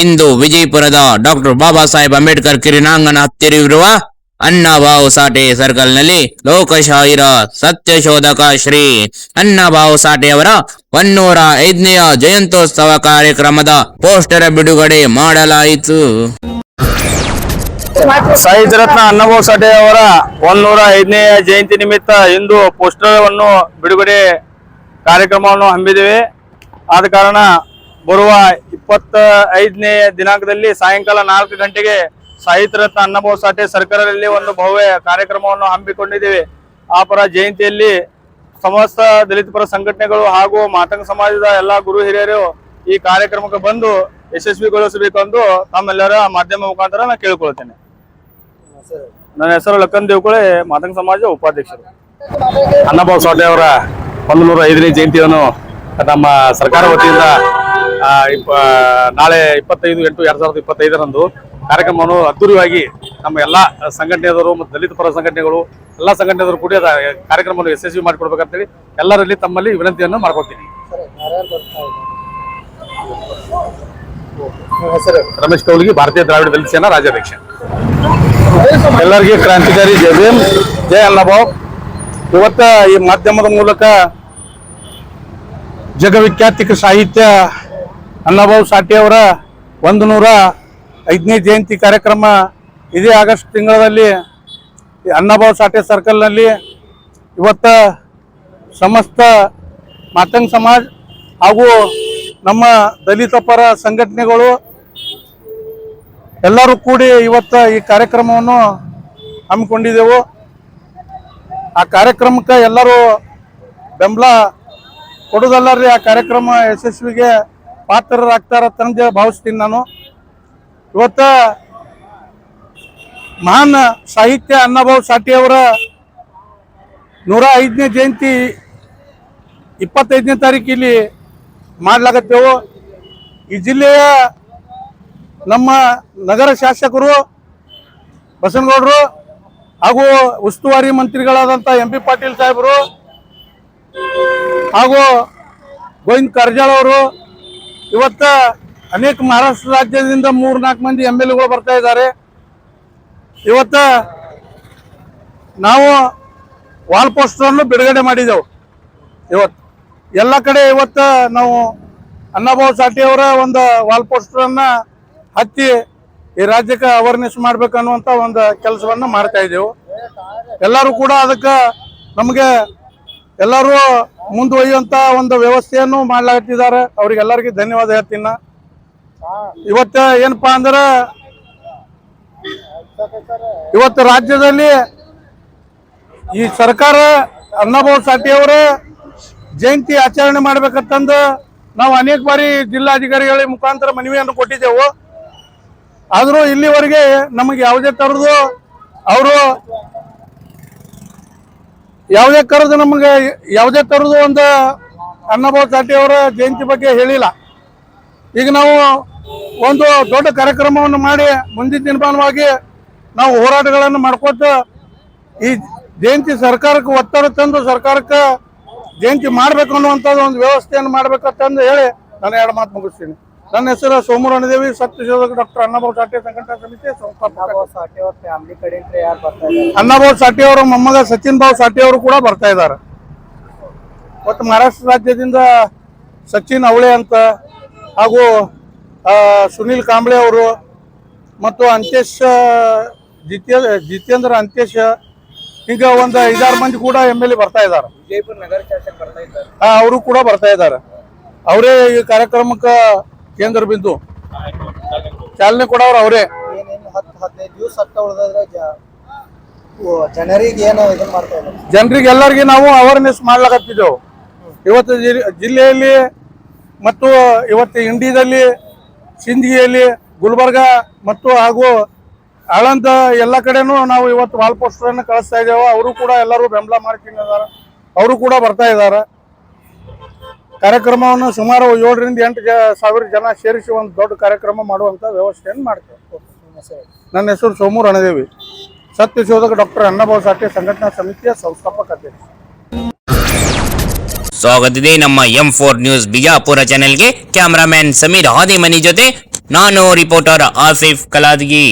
ಇಂದು ವಿಜಯಪುರದ ಡಾಕ್ಟರ್ ಬಾಬಾ ಸಾಹೇಬ್ ಅಂಬೇಡ್ಕರ್ ಕಿರಿನಾಂಗನ ಹತ್ತಿರವಿರುವ ಅನ್ನಭಾವು ಸಾಟೆ ಸರ್ಕಲ್ನಲ್ಲಿ ಲೋಕಶಾಹಿರ ಸತ್ಯಶೋಧಕ ಶ್ರೀ ಅನ್ನಭಾವು ಸಾಟೆಯವರ ಒನ್ನೂರ ಐದನೆಯ ಜಯಂತ್ಯೋತ್ಸವ ಕಾರ್ಯಕ್ರಮದ ಪೋಸ್ಟರ್ ಬಿಡುಗಡೆ ಮಾಡಲಾಯಿತು. ಸಾಹಿತ್ಯ ರತ್ನ ಸಾಟೆ ಅವರ ಒನ್ನೂರ ಐದನೆಯ ಜಯಂತಿ ನಿಮಿತ್ತ ಇಂದು ಪೋಸ್ಟರ್ ಅನ್ನು ಬಿಡುಗಡೆ ಕಾರ್ಯಕ್ರಮವನ್ನು ಹಮ್ಮಿದ್ದೇವೆ. ಆದ ಕಾರಣ ಬರುವ ಇಪ್ಪತ್ತ ಐದನೇ ದಿನಾಂಕದಲ್ಲಿ ಸಾಯಂಕಾಲ ನಾಲ್ಕು ಗಂಟೆಗೆ ಸಾಹಿತ್ಯ ರತ್ನ ಅನ್ನಭಾವ್ ಸಾಠೆ ಸರ್ಕಾರದಲ್ಲಿ ಒಂದು ಭವ್ಯ ಕಾರ್ಯಕ್ರಮವನ್ನು ಹಮ್ಮಿಕೊಂಡಿದ್ದೇವೆ. ಆ ಪರ ಜಯಂತಿಯಲ್ಲಿ ಸಮಸ್ತ ದಲಿತ ಪರ ಸಂಘಟನೆಗಳು ಹಾಗೂ ಮಾತಂಗ ಸಮಾಜದ ಎಲ್ಲಾ ಗುರು ಹಿರಿಯರು ಈ ಕಾರ್ಯಕ್ರಮಕ್ಕೆ ಬಂದು ಯಶಸ್ವಿಗೊಳಿಸಬೇಕೆಂದು ತಮ್ಮೆಲ್ಲರ ಮಾಧ್ಯಮ ಮುಖಾಂತರ ನಾನು ಕೇಳ್ಕೊಳ್ತೇನೆ ನನ್ನ ಹೆಸರು ಲಕ್ಕನ್ ದೇವ್ಕೊಳೆ, ಮಾತಂಗ ಸಮಾಜ ಉಪಾಧ್ಯಕ್ಷರು. ಅನ್ನಭಾವ್ ಸಾಟೆ ಅವರ ಒಂದು ನೂರ ಐದನೇ ಜಯಂತಿಯನ್ನು ನಮ್ಮ ಸರ್ಕಾರ ವತಿಯಿಂದ ಇಪ್ಪ- ನಾಳೆ ಇಪ್ಪತ್ತೈದು ಎಂಟು ಎರಡ್ ಸಾವಿರದ ಇಪ್ಪತ್ತೈದರಂದು ಕಾರ್ಯಕ್ರಮವನ್ನು ಅದ್ದೂರಿಯಾಗಿ ನಮ್ಮ ಎಲ್ಲ ಸಂಘಟನೆಯವರು ಮತ್ತು ದಲಿತ ಪರ ಸಂಘಟನೆಗಳು ಎಲ್ಲ ಸಂಘಟನೆಯವರು ಕೂಡ ಕಾರ್ಯಕ್ರಮವನ್ನು ಯಶಸ್ವಿ ಮಾಡಿಕೊಡ್ಬೇಕಂತೇಳಿ ಎಲ್ಲರಲ್ಲಿ ತಮ್ಮಲ್ಲಿ ವಿನಂತಿಯನ್ನು ಮಾಡ್ಕೊತೀನಿ ರಮೇಶ್ ಕೌಲಿಗಿ ಭಾರತೀಯ ದ್ರಾವಿಡ ದಲಿತ ಸೇನಾ ರಾಜ್ಯಾಧ್ಯಕ್ಷ. ಎಲ್ಲರಿಗೂ ಕ್ರಾಂತಿಕಾರಿ ಜಯ ಭೀಮ್ ಜಯ ಅನ್ನಭಾವ್ ಇವತ್ತ ಈ ಮಾಧ್ಯಮದ ಮೂಲಕ ಜಗವಿಖ್ಯಾತಿಕ ಸಾಹಿತ್ಯ ಅನ್ನಭಾವ್ ಸಾಟಿಯವರ ಅವರ ಒಂದು ನೂರ ಐದನೇ ಜಯಂತಿ ಕಾರ್ಯಕ್ರಮ ಇದೇ ಆಗಸ್ಟ್ ತಿಂಗಳಲ್ಲಿ ಅನ್ನಭಾವ್ ಸಾಠೆ ಸರ್ಕಲ್ನಲ್ಲಿ ಇವತ್ತ ಸಮಸ್ತ ಮಾತಂಗ್ ಸಮಾಜ್ ಹಾಗೂ ನಮ್ಮ ದಲಿತ ಪರ ಸಂಘಟನೆಗಳು ಎಲ್ಲರೂ ಕೂಡಿ ಇವತ್ತ ಈ ಕಾರ್ಯಕ್ರಮವನ್ನು ಹಮ್ಮಿಕೊಂಡಿದ್ದೆವು. ಆ ಕಾರ್ಯಕ್ರಮಕ್ಕೆ ಎಲ್ಲರೂ ಬೆಂಬಲ ಕೊಡೋದಲ್ಲ ರೀ ಆ ಕಾರ್ಯಕ್ರಮ ಯಶಸ್ವಿಗೆ ಪಾತ್ರರಾಗ್ತಾರ ತಂದೆ ಭಾವಿಸ್ತೀನಿ ನಾನು. ಇವತ್ತ ಮಹಾನ್ ಸಾಹಿತ್ಯ ಅನ್ನಭಾವ್ ಸಾಠೆ ಅವರ ನೂರ ಐದನೇ ಜಯಂತಿ ಇಪ್ಪತ್ತೈದನೇ ತಾರೀಕು ಇಲ್ಲಿ ಮಾಡ್ಲಾಗತ್ತೇವು. ಈ ಜಿಲ್ಲೆಯ ನಮ್ಮ ನಗರ ಶಾಸಕರು, ಬಸನಗೌಡರು ಹಾಗೂ ಉಸ್ತುವಾರಿ ಮಂತ್ರಿಗಳಾದಂಥ ಎಂ ಪಿ ಪಾಟೀಲ್ ಸಾಹೇಬರು ಹಾಗೂ ಗೋವಿಂದ್ ಕಾರಜಾಳ್ ಅವರು ಇವತ್ತ ಅನೇಕ ಮಹಾರಾಷ್ಟ್ರ ರಾಜ್ಯದಿಂದ ಮೂರ್ ನಾಲ್ಕು ಮಂದಿ ಎಂ ಎಲ್ ಎಗಳು ಬರ್ತಾ ಇದ್ದಾರೆ. ಇವತ್ತ ನಾವು ವಾಲ್ ಪೋಸ್ಟರನ್ನು ಬಿಡುಗಡೆ ಮಾಡಿದೆವು. ಇವತ್ತು ಎಲ್ಲ ಕಡೆ ಇವತ್ತ ನಾವು ಅನ್ನಭಾವ್ ಸಾಟಿ ಅವರ ಒಂದು ವಾಲ್ ಪೋಸ್ಟರನ್ನು ಹತ್ತಿ ಈ ರಾಜ್ಯಕ್ಕೆ ಅವೇರ್ನೆಸ್ ಮಾಡ್ಬೇಕನ್ನುವಂತ ಒಂದು ಕೆಲಸವನ್ನು ಮಾಡ್ತಾ ಇದ್ದೆವು. ಎಲ್ಲರೂ ಕೂಡ ಅದಕ್ಕೆ ನಮಗೆ ಎಲ್ಲರೂ ಮುಂದುವರಿಯುವಂತ ಒಂದು ವ್ಯವಸ್ಥೆಯನ್ನು ಮಾಡ್ಲಾಗತ್ತಿದ್ದಾರೆ ಅವ್ರಿಗೆಲ್ಲರಿಗೂ ಧನ್ಯವಾದ ಹೇಳ್ತೀನಿ. ಇವತ್ತ ಏನಪ್ಪಾ ಅಂದ್ರೆ ಇವತ್ತು ರಾಜ್ಯದಲ್ಲಿ ಈ ಸರ್ಕಾರ ಅನ್ನಭಾವ್ ಸಾಟಿ ಅವರ ಜಯಂತಿ ಆಚರಣೆ ಮಾಡ್ಬೇಕಂತಂದು ನಾವು ಅನೇಕ ಬಾರಿ ಜಿಲ್ಲಾಧಿಕಾರಿಗಳ ಮುಖಾಂತರ ಮನವಿಯನ್ನು ಕೊಟ್ಟಿದ್ದೆವು ಆದರೂ ಇಲ್ಲಿವರೆಗೆ ನಮಗೆ ಯಾವುದೇ ಥರದ್ದು ಅವರು ಯಾವುದೇ ಕರೆದು ನಮಗೆ ಯಾವುದೇ ಥರದ್ದು ಒಂದು ಅನ್ನಭಾವ ಕಾಟಿಯವರ ಅವರ ಜಯಂತಿ ಬಗ್ಗೆ ಹೇಳಿಲ್ಲ. ಈಗ ನಾವು ಒಂದು ದೊಡ್ಡ ಕಾರ್ಯಕ್ರಮವನ್ನು ಮಾಡಿ ಮುಂದಿನ ದಿನಮಾನವಾಗಿ ನಾವು ಹೋರಾಟಗಳನ್ನು ಮಾಡ್ಕೊತ ಈ ಜಯಂತಿ ಸರ್ಕಾರಕ್ಕೆ ಒತ್ತಡ ತಂದು ಸರ್ಕಾರಕ್ಕೆ ಜಯಂತಿ ಮಾಡ್ಬೇಕು ಅನ್ನುವಂಥದ್ದು ಒಂದು ವ್ಯವಸ್ಥೆಯನ್ನು ಮಾಡ್ಬೇಕಂತಂದು ಹೇಳಿ ನಾನು ಎರಡು ಮಾತು ಮುಗಿಸ್ತೀನಿ. ನನ್ನ ಹೆಸರು ಸೋಮೂರು ಅಣದೇವಿ ಸತ್ಯಶೋಧಕ ಡಾಕ್ಟರ್ ಅಣ್ಣಭಾವ್ ಸಾಠೆ ಸಂಘಟನಾ ಸಮಿತಿ ಅಣ್ಣಭಾವ್ ಸಾಟಿ ಅವ್ರ ಅನ್ನಭಾವ್ ಸಾಠೆ ಮೊಮ್ಮಗ ಸಚಿನ್ ಭಾವ್ ಸಾಠೆ ಅವರು ಕೂಡ ಬರ್ತಾ ಇದ್ದಾರೆ. ಮತ್ತು ಮಹಾರಾಷ್ಟ್ರ ರಾಜ್ಯದಿಂದ ಸಚಿನ್ ಅವಳೆ ಅಂತ ಹಾಗೂ ಸುನಿಲ್ ಕಾಂಬ್ಳೆ ಅವರು ಮತ್ತು ಅಂತೇಶ್ ಜಿತೇ ಜಿತೇಂದ್ರ ಅಂತೇಶ್ ಈಗ ಒಂದು ಐದಾರು ಮಂದಿ ಕೂಡ ಎಂ ಎಲ್ ಎ ಬರ್ತಾ ಇದ್ದಾರೆ. ಅವರು ಕೂಡ ಬರ್ತಾ ಇದ್ದಾರೆ. ಅವರೇ ಈ ಕಾರ್ಯಕ್ರಮಕ್ಕೆ ಕೇಂದ್ರ ಬಿಂದು. ಚಾಲನೆ ಕೊಡೋರು ಅವರೇ. ಹತ್ತು ಹದಿನೈದು ದಿವಸ ಹತ್ತ ಉಳಿದ್ರೆ ಜನರಿಗೆ ಏನು ಇದನ್ನ ಮಾಡ್ತಾ ಇದ್ದಾರೆ? ಜನರಿಗೆ ಎಲ್ಲರಿಗೆ ನಾವು ಅವೇರ್ನೆಸ್ ಮಾಡ್ಲಾಕತ್ತಿದ್ದೆವು. ಇವತ್ತು ಜಿ- ಜಿಲ್ಲೆಯಲ್ಲಿ ಮತ್ತು ಇವತ್ತು ಇಂಡಿಯಾದಲ್ಲಿ ಸಿಂದಗಿಯಲ್ಲಿ ಗುಲ್ಬರ್ಗ ಮತ್ತು ಹಾಗೂ ಆಳಂದ ಎಲ್ಲ ಕಡೆನೂ ನಾವು ಇವತ್ತು ವಾಲ್ ಪೋಸ್ಟರ್ ಅನ್ನು ಕಳಿಸ್ತಾ ಇದ್ದೇವೆ. ಅವರು ಕೂಡ ಎಲ್ಲರೂ ಬೆಂಬಲ ಮಾಡ್ಕೊಂಡಿದ್ದಾರೆ ಅವರು ಕೂಡ ಬರ್ತಾ ಇದ್ದಾರೆ. ಕಾರ್ಯಕ್ರಮವನ್ನು ಸುಮಾರು ಏಳರಿಂದ ಎಂಟು ಸಾವಿರ ಜನ ಸೇರಿಸಿ ಒಂದು ದೊಡ್ಡ ಕಾರ್ಯಕ್ರಮ ಮಾಡುವಂತ ವ್ಯವಸ್ಥೆಯನ್ನು ಮಾಡ್ತೇವೆ. ನನ್ನ ಹೆಸರು ಸೋಮೂರು ಅಣದೇವಿ ಸತ್ಯಶೋಧಕ ಡಾಕ್ಟರ್ ಅನ್ನಭಾವ್ ಸಾಠೆ ಸಂಘಟನಾ ಸಮಿತಿಯ ಸಂಸ್ಥಾಪಕ ಅಧ್ಯಕ್ಷ. ಸ್ವಾಗತಿದೆ ನಮ್ಮ ಎಂ ಫೋರ್ ನ್ಯೂಸ್ ಬಿಜಾಪುರ ಚಾನೆಲ್ಗೆ ಕ್ಯಾಮರಾಮ್ಯಾನ್ ಸಮೀರ್ ಹಾದಿಮನಿ ಜೊತೆ ನಾನು ರಿಪೋರ್ಟರ್ ಆಸಿಫ್ ಕಲಾದ್ಗಿ.